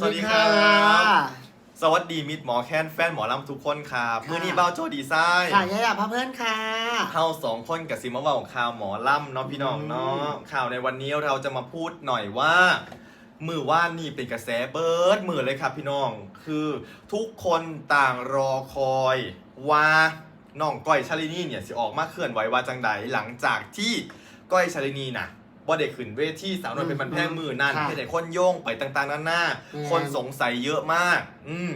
สวัสดีค่ะ สวัสดีมิตรหมอแคนแฟนหมอลำทุกคนครับค่ะ มือนี้เบ้าโจดีไซน์ค่ะยายาพาเพื่อนค่ะเฮาสองคนกับซิมาเว่าข่าวหมอลำเนาะพี่น้องเนาะข่าวในวันนี้เราจะมาพูดหน่อยว่า มือว่านนี่เป็นกระแสเบิร์ดมือเลยครับพี่น้อง คือทุกคนต่างรอคอยว่าน้องก้อยชาลินีเนี่ยสิออกมาเคลื่อนไหวว่าจังใดหลังจากที่ก้อยชาลินีน่ะ บ่ได้ขึ้นเวทีสาวน้อยเป็นมันแพร่งมือนั่นค่ะให้แต่คนโยงไปต่างๆนานาอืม คนสงสัยเยอะมาก อืม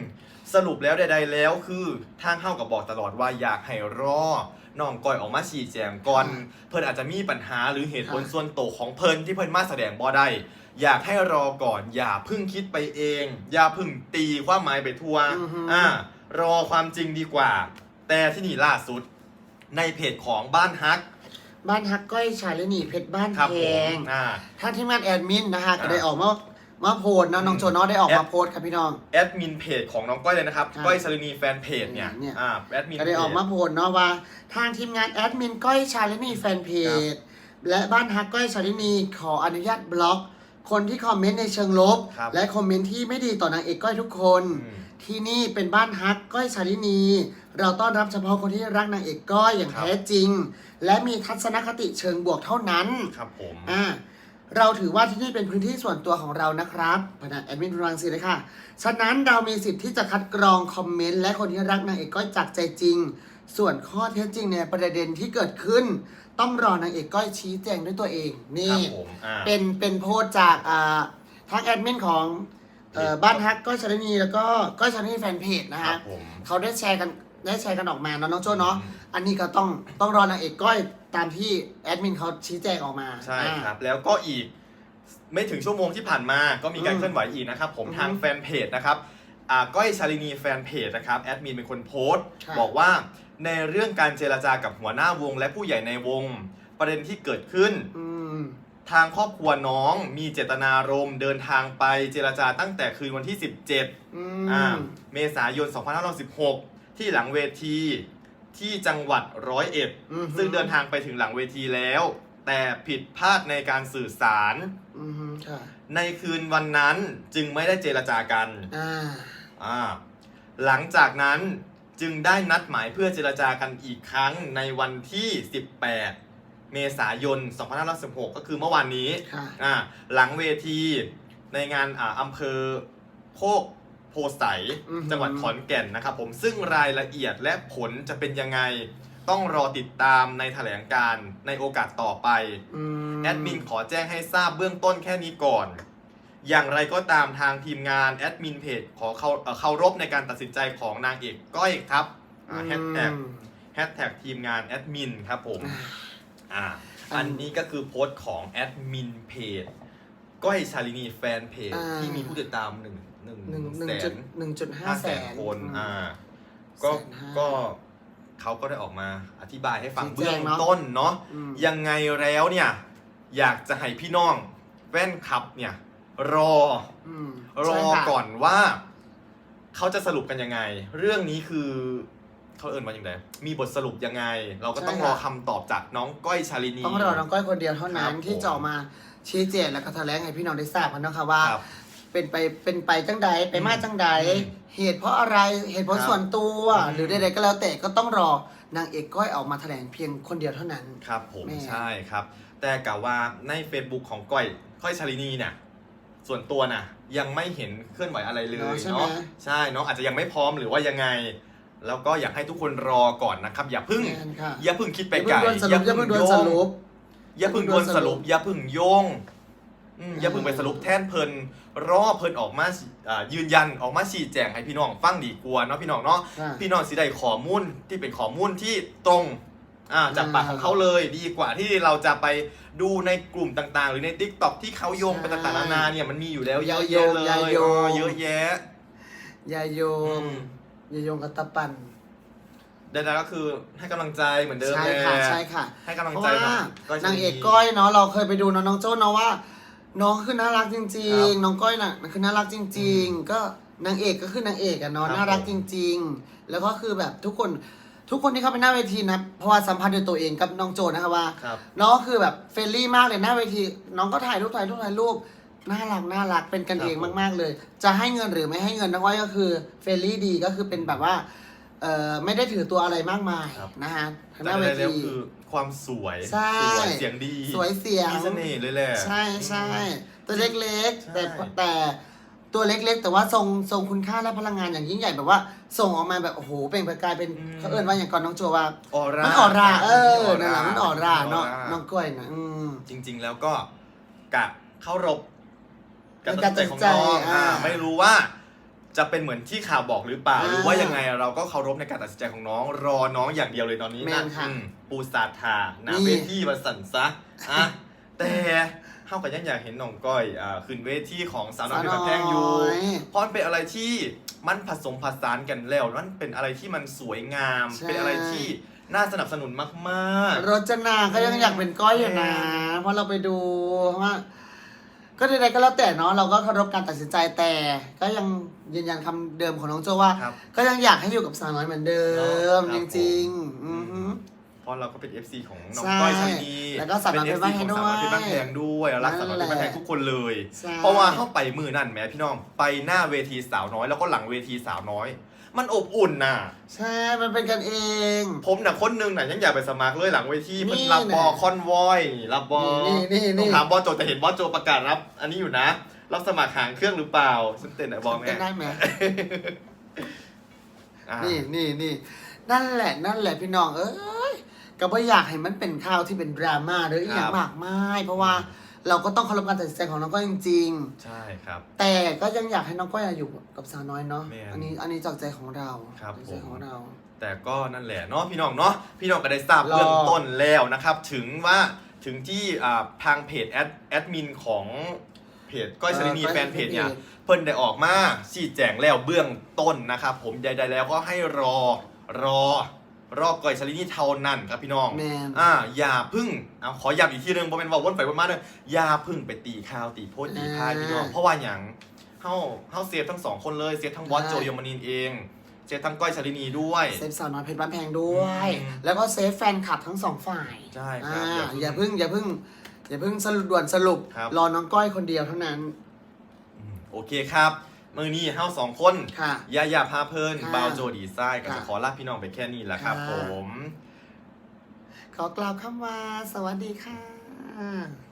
สรุปแล้วใดๆแล้วคือทางเข้ากับบอกตลอดว่าอยากให้รอน้องก้อยออกมาชี้แจงก่อน เพิ่นอาจจะมีปัญหาหรือเหตุผลค่ะส่วนตัวของเพิ่นที่เพิ่นมาแสดงบ่ได้อยากให้รอก่อนอย่าเพึ่งคิดไปเอง อย่าเพึ่งตีความหมายไปทั่วอือฮึ อ่ารอความจริงดีกว่า แต่ที่นี่ล่าสุด ในเพจของบ้านฮัก บ้านฮักก้อยชาลินีเพชรบ้านครับแพผมงอ่าท่านทีมงานแอดมินนะคะก็อ่าได้ออกมามาโพสต์นะน้องอืมโจเนอได้ออกแอดมาโพสต์ครับพี่น้อง แอดมินเพจของน้องก้อยเลยนะครับค่ะก้อยชลินีแฟนเพจเนี่ยเนี่ย อ่าแอดมินก็ได้ออกมาเพจ โพสต์เนาะว่า ทางทีมงานแอดมินก้อยชาลินีแฟนเพจและบ้านฮักก้อยชาลินีขออนุญาตบล็อก คนที่คอมเมนต์ในเชิงลบ ครับ และคอมเมนต์ที่ไม่ดีต่อนางเอกก้อยทุกคน อืม ที่นี่เป็นบ้านฮักก้อยชาลินี เราต้อนรับเฉพาะคนที่รักนางเอกก้อยอย่างครับ แท้จริง และมีทัศนคติเชิงบวกเท่านั้นครับผมอ่าเราถือว่าที่นี่เป็นพื้นที่ส่วนตัวของเรานะครับพนักแอดมินรังสีเลยค่ะ ฉะนั้นเรามีสิทธิ์ที่จะคัดกรองคอมเมนต์และคนที่รักนางเอกก้อยจากใจจริง ส่วนข้อเท็จจริงในประเด็นที่เกิดขึ้น ต้องรอนางเอกก้อยชี้แจงด้วยตัวเองคนี่ รับผมอ่า เป็นเป็นโพสต์จากอ่าทางแอดมินของ เอ่อเพจบ้านฮักก้อยชาลินีแล้วก็ก้อยชาลินีแฟนเพจนะครัคะบผม เขาได้แชร์กันได้แชร์กันออกมาเนาะน้องโจ้เนาะอืม อันนี้ก็ต้องต้องรอนางเอกก้อยตามที่แอดมินเขาชี้แจงออกมาใช่อ่า ครับ แล้วก็อีกไม่ถึงชั่วโมงที่ผ่านมาก็มีการอืมเคลื่อนไหวอีกนะครับผมอือฮึทางแฟนเพจนะครับอ่าก้อยชาลินีแฟนเพจนะครับแอดมินเป็นคนโพสต์ค่ะบอกว่าในเรื่องการเจรจากับหัวหน้าวง และผู้ใหญ่ในวง ประเด็นที่เกิดขึ้น อืม ทางครอบครัวน้องมีเจตนารมณ์เดินทางไปเจรจาตั้งแต่คืนวันที่ 17อือ่ามเมษายน 2516 ที่หลังเวทีที่จังหวัดร้อยเอ็ด อือฮึซึ่งเดินทางไปถึงหลังเวทีแล้ว แต่ผิดพลาดในการสื่อสาร อืมค่ะ ในคืนวันนั้นจึงไม่ได้เจรจากันอ่า อ่าหลังจากนั้นจึงได้นัดหมายเพื่อเจรจากันอีกครั้งในวันที่ 18 เมษายน 2516ก็คือเมื่อวานนี้ค่ะ อ่าหลังเวทีในงานอ่าอำเภอโคกโพไสยอือหือ จังหวัดขอนแก่นนะครับผมซึ่งรายละเอียดและผลจะเป็นยังไง ต้องรอติดตามในแถลงการณ์ในโอกาสต่อไปอืมแอดมินขอแจ้งให้ทราบเบื้องต้นแค่นี้ก่อน อย่างไรก็ตามทางทีมงานแอดมินเพจขอเคาเอ่อเคารพในการตัดสินใจของนางเอกก้อยครับแฮชแท็กอืมแฮชแท็กทีมงานแอดมินครับผม อ่าอัอันนนี้ก็คือโพสต์ของแอดมินเพจก้อยชาลินีแฟนเพจอ่า ที่มีผู้ติดตามหนึ่งหนึ่งหนึ่งหแสนึ่งจุดนหนึ่งจุดห้าห้าแสแสน นคนอืมอ่าก็แสนห้าก็เขาก็ได้ออกมาอธิบายให้ฟังชี้แจเบื้องงเนอะ ต้นเนาะ อืม ยังไงแล้วเนี่ย อยากจะให้พี่น้องแว่นขับเนี่ย รออืมรอใช่ค่ะก่อนว่า เขาจะสรุปกันยังไง เรื่องนี้คือ เขาเอ่นมาอย่างไรมีบทสรุปยังไง เราก็ต้องรอคำตอบจากน้องก้อยชาลินี ต้องรอน้องก้อยคนเดียวเท่านั้คนรับ ที่จะออกมาชี้แจงและก็แถลงให้พี่น้องได้ทราบกันเนาะค่ะว่า ครับ เป็นไปเป็นไปจังใดไปมาจังใด อืมเหตุเพราะอะไรเหตุผลครับส่วนตัว อืม หรือใดๆก็แล้วแต่ก็ต้องรอนางเอกก้อยออกมาแถลงเพียงคนเดียวเท่านั้น ครับผมแม่ ใช่ครับ แต่กล่าวว่าใน Facebook ของก้อยก้อยชาลินีเนี่ยส่วนตัวน่ะยังไม่เห็นเคลื่อนไหวอะไรเลยเนอะใช่ไหม เนาะใช่เนาะอาจจะยังไม่พร้อมหรือว่ายังไง แล้วก็อยากให้ทุกคนรอก่อนนะครับ อย่าเพึ่ง แม่นค่ะอย่าเพึ่งคิดไปอย่าไกลเพิ่งด่วนสรุปอย่าเพิ่งด่วนสรุป อย่าเพึ่งด่วนสรุป อย่าเพึ่งโยงอืมอย่าเพึ่งไปสรุปแทนเพลินรอเพลินออกมาอ่ายืนยันออกมาชี้แจงให้พี่น้องฟังดีกว่าเนาะพี่น้องเนาะ ค่ะ พี่น้องสิได้ข้อมูลที่เป็นข้อมูลที่ตรงอ่าจากปากอ่าของเขาเลยดีกว่าที่เราจะไปดูในกลุ่มต่างๆ หรือใน t ิ k t o k ที่เขาโยงไปใช่ต่างๆนานาเนี่ยมันมีอยู่แล้วเยอะอย่าแยะโยงเลยอย่าโยง เออเยอะแยะยาโยอืมม ยาโยงกับตะปันใดๆก็คือให้กำลังใจเหมือนเดิมใช่แหละค่ะใช่ค่ะให้กำลังเพราะใจว่าก้อยนางเอกชลีก้อยเนาะเราเคยไปดูเนาะน้องโจ้เนาะว่า น้องคือน่ารักจริคงรับๆน้องก้อยน่ะคือน่ารักจริง ๆ ก็นางเอกก็คือนางเอกอะเนาะครับน่ารักจริง ๆ แล้วก็คือแบบทุกคนทุกคนที่เข้าไปหน้าเวทีนะเพราะว่าสัมพันธ์ด้วยตัวเองกับน้องโจนะคะว่า ครับ น้องก็คือแบบเฟรนลี่มากเลยหน้าเวที น้องก็ถ่ายรูปถ่ายรูปถ่ายรูป น่ารักน่ารักเป็นกันครับเองผมมาก ๆ เลย จะให้เงินหรือไม่ให้เงินน้องก้อยก็คือเฟรนลี่ดีก็คือเป็นแบบว่าเอ่อไม่ได้ถือตัวอะไรมากมายครับ นะคะทางหแต่น้าเวได้แล้วที คือความสวยใช่ สวยเสียงดีสวยเสียง มีเสน่ห์เลยแหละ ใช่ใช่ตัวเล็กใช่ๆแต่แต่ตัวเล็กๆ แต่ว่าทรงทรงคุณค่าและพลังงานอย่างยิ่งใหญ่แบบว่า ส่งออกมาแบบโอ้โหเปล่งประกายเป็นเขาเอ่นว่าอย่างก่อนน้องโจว่า ออร่ามันออร่าเอออนั่นแหละมันออร่าเนาะออร่น้องกล้วยนะอืม จริง ๆ แล้วก็กะเข้ารบ การในตักาดรสินใจของน้องตัดสินใจอ่า อ่าไม่รู้ว่า จะเป็นเหมือนที่ข่าวบอกหรือเปล่า อ่าหรือว่ายังไงเราก็เคารพในการตัดสินใจของน้อง รอน้องอย่างเดียวเลยตอนนี้แม่นะนค่ะอืมปูซาทาหนานี่ เวทีมาสั่นซะอะแต่เข้ากับยังอยากเห็นน้องก้อยอ่าขึ้นเวทีของสาวน้อยเพชรบ้านแพงอยู่ เพราะมันเป็นอะไรที่มันผสมผสานกันแล้วมันเป็นอะไรที่มันสวยงาม ใช่ เป็นอะไรที่น่าสนับสนุนมาก รจนาก็ยังอยากเป็นก้อยอยู่นะ เพราราะเราไปดูว่า ก็ใดๆก็แล้วแต่เนาะเราก็เคารพการตัดสินใจแต่ ก็ยังยืนยันคำเดิมของน้องโจว่า ครับก็ยังอยากให้อยู่กับสาวน้อยเหมือนเดิม ครัจบริงผมๆอือหือ เพราะเราก็เป็น FC ของน้องใช่ก้อยชาลีแล้วก็สาวน้อยเป็นเพชร FC บ้านแพงของสาวน้อยเพชรบ้านแพงด้วยเรารักนั่สาวนน้อยแหเพชรละบ้านแพงทุกคนเลย ใช่ เพราะว่าเข้าไปมือนั่นแหมพี่น้องไปหน้าเวทีสาวน้อยแล้วก็หลังเวทีสาวน้อย มันอบอุ่นน่ะ ใช่ มันเป็นกันเอง ผมน่ะคนหนึงน่ะยังอยากไปสมัครเลยหลังเวทีนี่เพิ่นรับบอแหละคอนวอยนี่รับบอนี่นี่นี่ ต้องถามบอโจแต่เห็นบอโจประกาศรับ อันนี้อยู่นะ รับสมัครหางเครื่องหรือเปล่าฉันเต้นไหนบอกแม่เต้นได้ไหม อ่านี่นี่นี่นั่นแหละนั่นแหละพี่น้องเอ้ยก็ไม่อยากให้มันเป็นข่าวที่เป็นดราม่าหรืออหย่างมากมายเพราะว่า เราก็ต้องเคารพการตัดสินใจของน้องก้อยจริง ใช่ครับ ๆ แต่ก็ยังอยากให้น้องก้อยอยู่กับสาวน้อยเนาะแม่นอันนี้อันนี้จากใจของเราครับจากใจผม ของเรา แต่ก็นั่นแหละเนาะพี่น้องเนาะพี่น้องก็ได้ทราบรอ เบื้องต้นแล้วนะครับ ถึงว่าถึงที่อ่าทางเพจแอดแอดมินของเพจก้อยชลินีแฟนเพจเนี่ย เพิ่นได้ออกมาชี้แจงแล้วเบื้องต้นนะครับ ผมใดๆแล้วก็ให้รอรอ รอบก้อยชลินีเท่านั้นครับพี่น้อง แมนอ่าอย่าพึ่งเอาขอย้ำอีกทีนึงเพราะเป็นว่าวนไปวนมาเลยอย่าพึ่งไปตีข่าวตีโพสต์ตีพายพี่น้อง เพราะว่าอย่างเฮาเฮาเซฟทั้งสองคนเลยเซฟทั้งบอสโจยมนินเองเซฟทั้งก้อยชลินีด้วย เซฟสาวน้อยเพชรบ้านแพงด้วย อืมแล้วก็เซฟแฟนคลับทั้งสองฝ่ายใช่ครับอ่าอย่าเพิ่งอย่าเพิ่งอย่าเพิ่งอย่าเพิ่งสรุปด่วนสรุป ครับ รอน้องก้อยคนเดียวเท่านั้น อืมโอเคครับ มือนี้เฮาสองคนค่ะยายาพาเพลินค่ะบาวโจดีไซน์ก็ค่ะ จะขอลาพี่น้องไปแค่นี้แหละครับค่ะผม ขอกล่าวคำว่า สวัสดีค่ะ